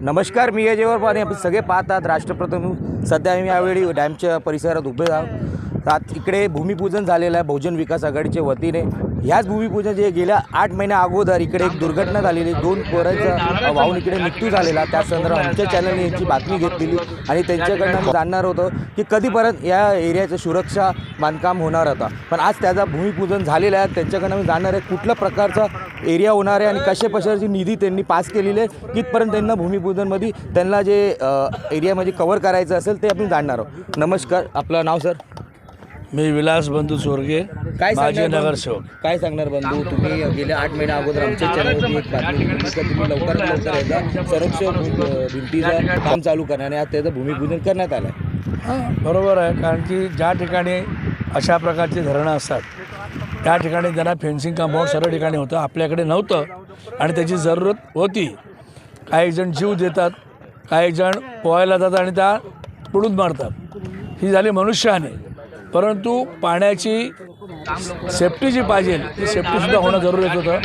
नमस्कार मी अजयवर पाणी आपण सगळे पाहतात. राष्ट्रप्रथम सध्या आम्ही यावेळी डॅमच्या परिसरात उभे आहोत. रात इकडे भूमिपूजन झालेलं आहे बहुजन विकास आघाडीच्या वतीने. ह्याच भूमिपूजन जे गेल्या आठ महिन्या अगोदर इकडे एक दुर्घटना झालेली दोन पोरांचा वाहून इकडे मृत्यू झालेला. त्या संदर्भात आमच्या चॅनलने यांची बातमी घेतलेली आणि त्यांच्याकडनं जाणणार होतं की कधीपर्यंत या एरियाचं सुरक्षा बांधकाम होणार होता पण आज त्याचा भूमिपूजन झालेलं आहे. त्यांच्याकडनं मी जाणणार आहे कुठल्या प्रकारचा एरिया होणार आहे आणि कशा प्रकारची निधी त्यांनी पास केलेली आहे कितपर्यंत त्यांना भूमिपूजनमध्ये त्यांना जे एरियामध्ये कव्हर करायचं असेल ते आपण जाणणार आहोत. नमस्कार. आपलं नाव सर मी विलास बंधू चोरगे काय माजी सांगणार बंधू? नगरसेवक. काय सांगणार बंधू? तुम्ही गेल्या आठ महिन्या अगोदर आमच्या चॅनलवरती एक बातमी की तुम्ही लवकरात लवकर याचा संरक्षण भिंतीचं काम चालू करणार आणि आज त्याचं भूमिपूजन करण्यात आलं हां बरोबर आहे कारण की ज्या ठिकाणी अशा प्रकारची धरणं असतात त्या ठिकाणी त्यांना फेन्सिंग कंपाऊंड सर्व ठिकाणी होतं आपल्याकडे नव्हतं आणि त्याची जरूरत होती. काही जण जीव देतात काही जण पोहायला जातात आणि त्या बुडून मारतात. ही झाली मनुष्यहानी. परंतु पाण्याची सेफ्टी जी पाहिजे ती सेफ्टीसुद्धा होणं जरुरीच होतं.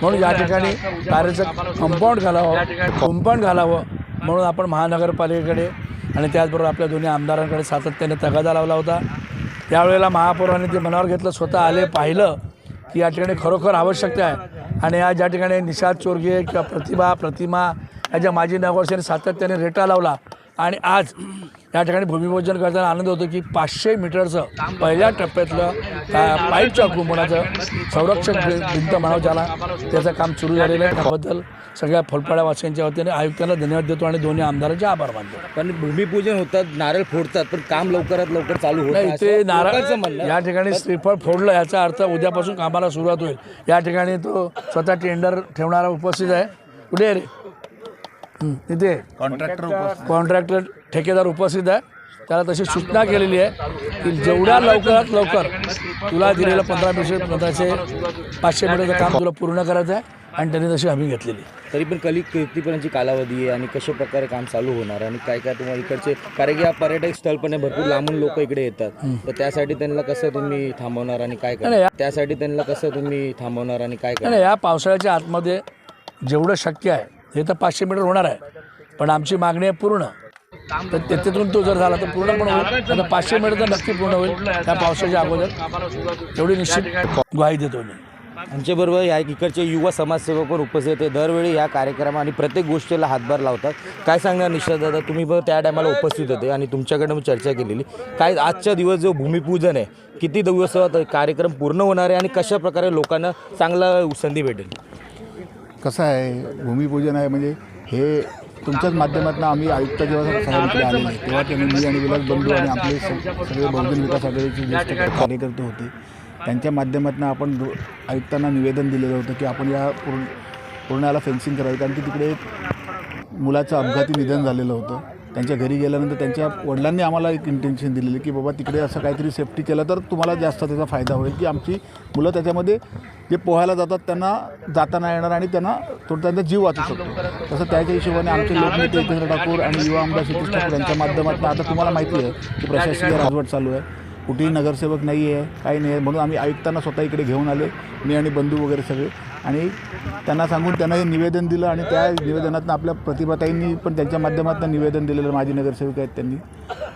म्हणून या ठिकाणी कार्याचं कंपाऊंड घालावं कंपाऊंड घालावं म्हणून आपण महानगरपालिकेकडे आणि त्याचबरोबर आपल्या दोन्ही आमदारांकडे सातत्याने तगादा लावला होता. त्यावेळेला महापौरांनी ते मनावर घेतलं स्वतः आले पाहिलं की या ठिकाणी खरोखर आवश्यकता आहे. आणि आज ज्या ठिकाणी निषाद चोरगे किंवा प्रतिभा प्रतिमा या ज्या माजी नगरसेवकांनी सातत्याने रेटा लावला आणि आज या ठिकाणी भूमिपूजन करताना आनंद होतो की पाचशे मीटरचं पहिल्या टप्प्यातलं पाईपच्या कुंपणाचं संरक्षक भिंत म्हणावं ज्याला त्याचं काम सुरू झालेलं आहे. त्याबद्दल सगळ्या फुलपाड्यावासियांच्या वतीने आयुक्तांना धन्यवाद देतो आणि दोन्ही आमदारांचे आभार मानतो. पण भूमिपूजन होतात नारळ फोडतात पण काम लवकरात लवकर चालू होत ते नारळ. या ठिकाणी श्रीफळ फोडलं याचा अर्थ उद्यापासून कामाला सुरुवात होईल. या ठिकाणी तो स्वतः टेंडर ठेवणारा उपस्थित आहे. कुठे रे? तिथे कॉन्ट्रॅक्टर कॉन्ट्रॅक्टर. ठेकेदार उपस्थित आहे. त्याला तशी सूचना केलेली आहे की जेवढ्या लवकरात लवकर तुला दिलेलं पंधरा मीटर पंधराशे पाचशे मीटरचं काम तुला पूर्ण करायचं आहे आणि त्यांनी तशी हमी घेतलेली. तरी पण कली कितीपर्यंतची कालावधी आहे आणि कशा प्रकारे काम चालू होणार आणि काय काय तुम्हाला इकडचे कारण की हा पर्यटक स्थळ पण आहे भरपूर लांबून लोक इकडे येतात. तर त्यासाठी त्यांना कसं तुम्ही थांबवणार आणि काय करणार या- त्यासाठी त्यांना कसं तुम्ही थांबवणार आणि काय करणार नाही, या पावसाळ्याच्या आतमध्ये जेवढं शक्य आहे हे तर पाचशे मीटर होणार आहे. पण आमची मागणी आहे पूर्ण. तर त्याच्यातून तो जर झाला तर पूर्ण पण होईल. आता पाचशे मीटर तर नक्की पूर्ण होईल. त्या पावसाच्या अगोदर. एवढी निश्चित ग्वाही देतो मी. आमच्याबरोबर या इकडचे युवा समाजसेवक पण उपस्थित आहे दरवेळी या कार्यक्रम आणि प्रत्येक गोष्टीला हातभार लावतात. काय सांगणार निश्चित दादा? तुम्ही पण त्या टायमाला उपस्थित होते आणि तुमच्याकडनं पण चर्चा केलेली. काय आजच्या दिवस जो भूमिपूजन आहे किती दिवसात कार्यक्रम पूर्ण होणार आहे आणि कशा प्रकारे लोकांना चांगला संधी भेटेल? कसं आहे भूमिपूजन आहे म्हणजे हे तुमच्याच माध्यमातून आम्ही आयुक्त जेव्हा साहेबांकडे आलेले तेव्हा त्यांनी मी आणि विलास बंधू आणि आपले सगळे बहुजन विकास आघाडीचे ज्येष्ठ कार्यकर्ते होते. त्यांच्या माध्यमातून आपण दो- आयुक्तांना निवेदन दिलेलं होतं की आपण या पूर्ण पूर्णाला फेन्सिंग करावी कारण की तिकडे मुलाचं अपघाती निधन झालेलं होतं. त्यांच्या घरी गेल्यानंतर त्यांच्या वडिलांनी आम्हाला एक इंटेन्शन दिलेलं की बाबा तिकडे असं काहीतरी सेफ्टी केलं तर तुम्हाला जास्त त्याचा फायदा होईल की आमची मुलं त्याच्यामध्ये जे पोहायला जातात त्यांना जाताना येणार आणि त्यांना थोडं त्यांचा जीव वाचू शकतो. तसं त्याच्या हिशोबाने आमचे लोकनेते एकंद्र ठाकूर आणि युवा आमदार सतीश ठाकूर यांच्या माध्यमातून आता तुम्हाला माहिती आहे की प्रशासकीय राजवट चालू आहे. कुठेही नगरसेवक नाही आहे काही नाही आहे म्हणून आम्ही आयुक्तांना स्वतः इकडे घेऊन आले मी आणि बंधू वगैरे सगळे. आणि त्यांना सांगून त्यांना हे निवेदन दिलं आणि त्या निवेदनातून आपल्या प्रतिभाताईंनी पण त्यांच्या माध्यमातून निवेदन दिलेलं माजी नगरसेवक आहेत त्यांनी.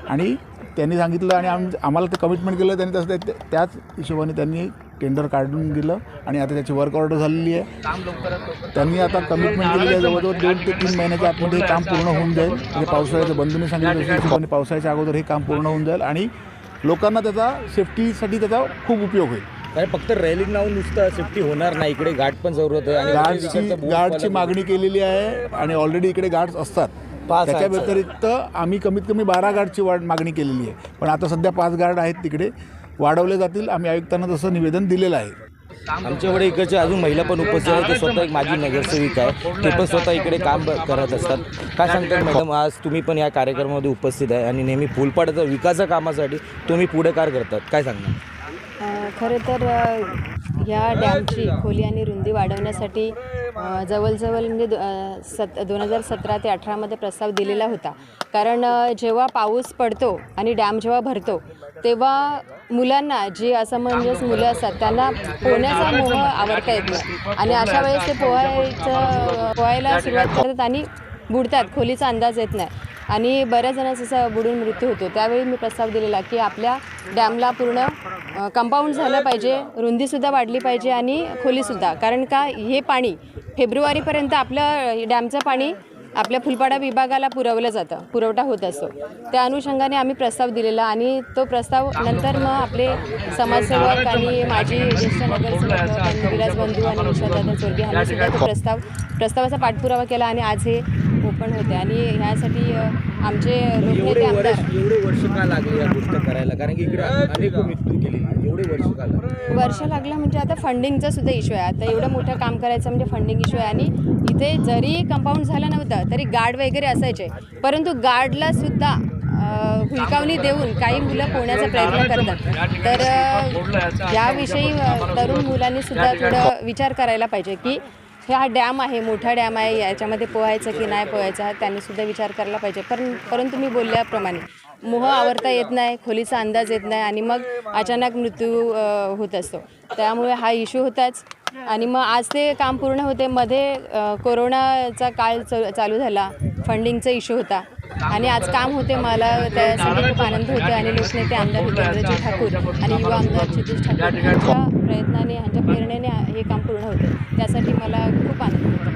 आणि त्यांनी सांगितलं आणि आम आम्हाला ते कमिटमेंट केलं त्यांनी तसं त्याच हिशोबाने त्यांनी टेंडर काढून दिलं आणि आता त्याची वर्क ऑर्डर झालेली आहे. त्यांनी आता कमिटमेंट केलेली आहे जवळजवळ दोन ते तीन महिन्याच्या आतमध्ये हे काम पूर्ण होऊन जाईल. म्हणजे पावसाळ्याचं बंधूने सांगितलं हिशोबाने पावसाळ्याच्या अगोदर हे काम पूर्ण होऊन जाईल आणि लोकांना त्याचा सेफ्टीसाठी त्याचा खूप उपयोग होईल. कारण फक्त रेलिंग लावून नुसतं सेफ्टी होणार नाही. इकडे गाठ पण जरूरत आहे आणि गार्डची गार्डची मागणी केलेली आहे आणि ऑलरेडी इकडे गार्ड्स असतात. पाच त्याच्या आहेत, व्यतिरिक्त आम्ही कमीत कमी बारा गार्डची वाढ मागणी केलेली आहे. पण आता सध्या पाच गार्ड आहेत तिकडे. वाढवले जातील. आम्ही आयुक्तांना तसं निवेदन दिलेलं आहे. आमच्याकडे इकडचे अजून महिला पण उपस्थित आहेत. ते स्वतः एक माझी नगरसेविका आहे. ते पण स्वतः इकडे काम ब- करत असतात. काय सांगतात मॅडम? आज तुम्ही पण या कार्यक्रमामध्ये उपस्थित आहे आणि नेहमी फुलपाड्याचा विकासा कामासाठी तुम्ही पुढाकार करतात. काय सांगणार? खरं तर ह्या डॅमची खोली आणि रुंदी वाढवण्यासाठी जवळजवळ म्हणजे दो- सत दोन हजार सतरा ते अठरामध्ये प्रस्ताव दिलेला होता. कारण जेव्हा पाऊस पडतो आणि डॅम जेव्हा भरतो तेव्हा मुलांना जी असमंजस मुलं असतात त्यांना पोहण्याचा मोह आवडता येत नाही. आणि अशा वेळेस ते पोहायचं पोहायला सुरुवात करतात आणि बुडतात खोलीचा अंदाज येत नाही. आणि बऱ्याच जणांचा असा बुडून मृत्यू होतो. त्यावेळी मी प्रस्ताव दिलेला की आपल्या डॅमला पूर्ण कंपाऊंड झालं पाहिजे रुंदीसुद्धा वाढली पाहिजे आणि खोलीसुद्धा. कारण का हे पाणी फेब्रुवारीपर्यंत आपलं डॅमचं पाणी आपल्या फुलपाडा विभागाला पुरवलं जातं पुरवठा होत असतो. त्या अनुषंगाने आम्ही प्रस्ताव दिलेला आणि तो प्रस्ताव नंतर मग आपले समाजसेवक आणि माजी ज्येष्ठ नगरसेवक त्यांनी बंधू आणि विशालदादा चोरगे यांनीसुद्धा तो प्रस्ताव प्रस्तावाचा पाठपुरावा केला आणि आज हे ओपन होते आणि ह्यासाठी आमचे एवढे वर्ष आमदार एवढे वर्ष का लागले या गोष्ट करायला? कारण की इकडे अनेक मृत्यू केलेली एवढे वर्ष का लागले? वर्ष लागलं म्हणजे आता फंडिंगचा सुद्धा इश्यू आहे. आता एवढं मोठं काम करायचं म्हणजे फंडिंग इश्यू आहे. आणि इथे जरी कंपाऊंड झालं नव्हतं तरी गार्ड वगैरे असायचे. परंतु गार्डला सुद्धा हुलकावणी देऊन काही मुलं पोहण्याचा प्रयत्न करतात. तर याविषयी तरुण मुलांनी सुद्धा थोडं विचार करायला पाहिजे की हे हा डॅम आहे मोठा डॅम आहे याच्यामध्ये पोहायचं की नाही पोहायचं हा त्यांनी सुद्धा विचार करायला पाहिजे. पण परंतु मी बोलल्याप्रमाणे मोह आवरता येत नाही खोलीचा अंदाज येत नाही आणि मग अचानक मृत्यू होत असतो. त्यामुळे हा इश्यू होताच. आणि मग आज ते काम पूर्ण होते मध्ये कोरोनाचा काळ चालू झाला फंडिंगचा इश्यू होता. आणि आज काम होते मला त्यासाठी खूप आनंद होते आणि लोकनेते आमदार हितेंद्रजी ठाकूर आणि युवा आमदार क्षितिश ठाकूर यांच्या प्रयत्नाने यांच्या प्रेरणेने हे काम पूर्ण होते. त्यासाठी मला खूप आनंद होतो.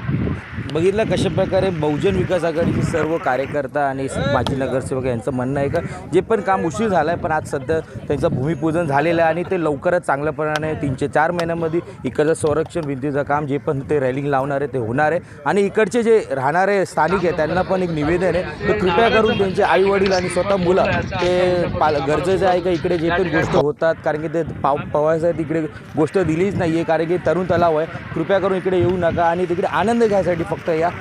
बघितलं कशा प्रकारे बहुजन विकास आघाडीचे सर्व कार्यकर्ता आणि माजी नगरसेवक यांचं म्हणणं आहे का? जे पण काम उशीर झालं आहे पण आज सध्या त्यांचं भूमिपूजन झालेलं आहे आणि ते लवकरच चांगल्याप्रमाणे तीनशे चार महिन्यामध्ये इकडचं संरक्षण भिंतीचं काम जे पण ते रेलिंग लावणार आहे ते होणार आहे. आणि इकडचे जे राहणारे स्थानिक आहे त्यांना पण एक निवेदन आहे. तर कृपया करून त्यांचे आई वडील आणि स्वतः मुलं ते पाल गरजेचं आहे का इकडे जे पण गोष्ट होतात? कारण की ते पाव पवायसाठी इकडे गोष्ट दिलीच नाही आहे कारण की तरुण तलाव आहे. कृपया करून इकडे येऊ नका आणि तिकडे आनंद घ्यायसाठी फक्त या